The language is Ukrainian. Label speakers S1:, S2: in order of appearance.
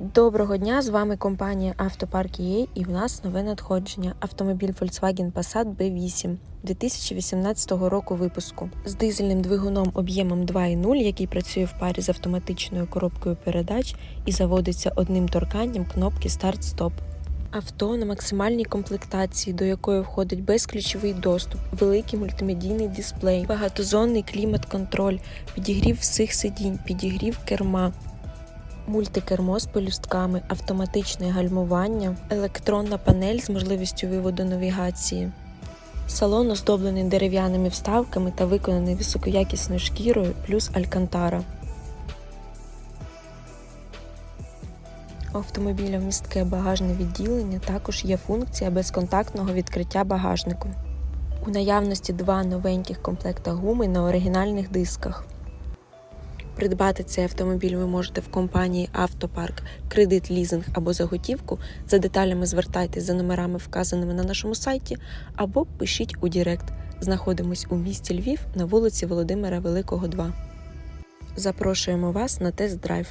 S1: Доброго дня! З вами компанія Автопарк EA і в нас нове надходження. Автомобіль Volkswagen Passat B8 2018 року випуску з дизельним двигуном об'ємом 2.0, який працює в парі з автоматичною коробкою передач і заводиться одним торканням кнопки Старт-Стоп. Авто на максимальній комплектації, до якої входить безключовий доступ, великий мультимедійний дисплей, багатозонний клімат-контроль, підігрів всіх сидінь, підігрів керма, мультикермо з пелюстками, автоматичне гальмування, електронна панель з можливістю виводу навігації. Салон оздоблений дерев'яними вставками та виконаний високоякісною шкірою плюс алькантара. У автомобіля містке багажне відділення також є функція безконтактного відкриття багажнику. У наявності два новеньких комплекта гуми на оригінальних дисках. Придбати цей автомобіль ви можете в компанії Автопарк, кредит, лізинг або за готівку. За деталями звертайтесь за номерами, вказаними на нашому сайті, або пишіть у Дірект. Знаходимось у місті Львів на вулиці Володимира Великого, 2. Запрошуємо вас на тест-драйв.